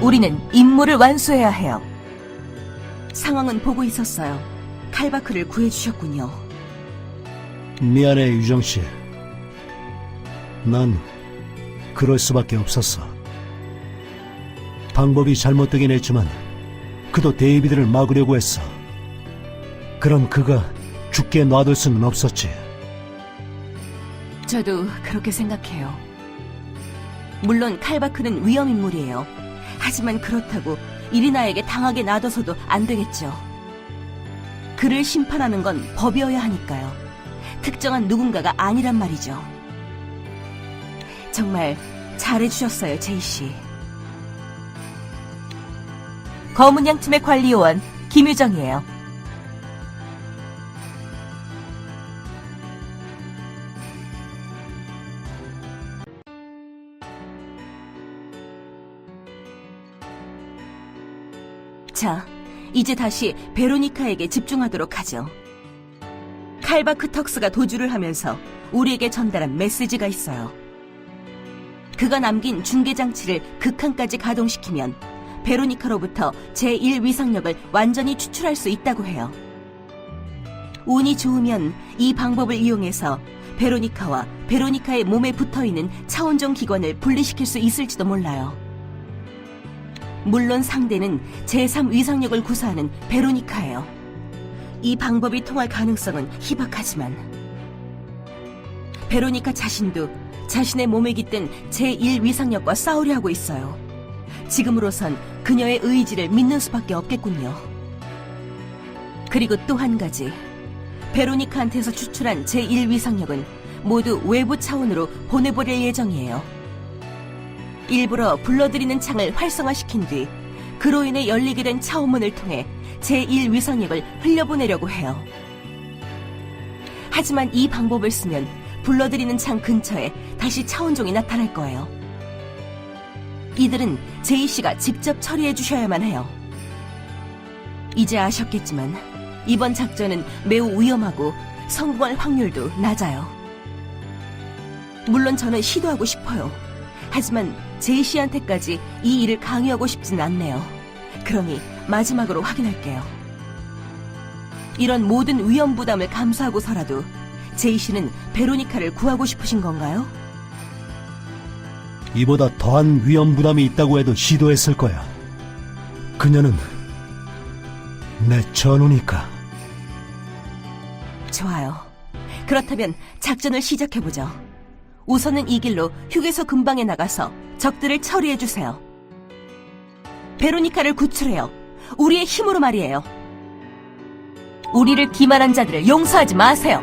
우리는 임무를 완수해야 해요. 상황은 보고 있었어요. 칼바크를 구해주셨군요. 미안해, 유정 씨. 난 그럴 수밖에 없었어. 방법이 잘못되긴 했지만 그도 데이비드를 막으려고 했어. 그럼 그가 죽게 놔둘 수는 없었지. 저도 그렇게 생각해요. 물론 칼바크는 위험 인물이에요. 하지만 그렇다고 이리나에게 당하게 놔둬서도 안 되겠죠. 그를 심판하는 건 법이어야 하니까요. 특정한 누군가가 아니란 말이죠. 정말 잘해주셨어요, 제이 씨. 검은 양 팀의 관리요원 김유정이에요. 자, 이제 다시 베로니카에게 집중하도록 하죠. 칼바크 턱스가 도주를 하면서 우리에게 전달한 메시지가 있어요. 그가 남긴 중계장치를 극한까지 가동시키면 베로니카로부터 제1위상력을 완전히 추출할 수 있다고 해요. 운이 좋으면 이 방법을 이용해서 베로니카와 베로니카의 몸에 붙어 있는 차원종 기관을 분리시킬 수 있을지도 몰라요. 물론 상대는 제3위상력을 구사하는 베로니카예요. 이 방법이 통할 가능성은 희박하지만 베로니카 자신도 자신의 몸에 깃든 제1위상력과 싸우려 하고 있어요. 지금으로선 그녀의 의지를 믿는 수밖에 없겠군요. 그리고 또 한 가지. 베로니카한테서 추출한 제1위상력은 모두 외부 차원으로 보내버릴 예정이에요. 일부러 불러들이는 창을 활성화시킨 뒤 그로 인해 열리게 된 차원문을 통해 제1위상력을 흘려보내려고 해요. 하지만 이 방법을 쓰면 불러들이는 창 근처에 다시 차원종이 나타날 거예요. 이들은 제이 씨가 직접 처리해 주셔야만 해요. 이제 아셨겠지만 이번 작전은 매우 위험하고 성공할 확률도 낮아요. 물론 저는 시도하고 싶어요. 하지만 제이 씨한테까지 이 일을 강요하고 싶진 않네요. 그러니 마지막으로 확인할게요. 이런 모든 위험 부담을 감수하고서라도 제이 씨는 베로니카를 구하고 싶으신 건가요? 이보다 더한 위험 부담이 있다고 해도 시도했을 거야. 그녀는 내 전우니까. 좋아요. 그렇다면 작전을 시작해보죠. 우선은 이 길로 휴게소 근방에 나가서 적들을 처리해주세요. 베로니카를 구출해요. 우리의 힘으로 말이에요. 우리를 기만한 자들을 용서하지 마세요.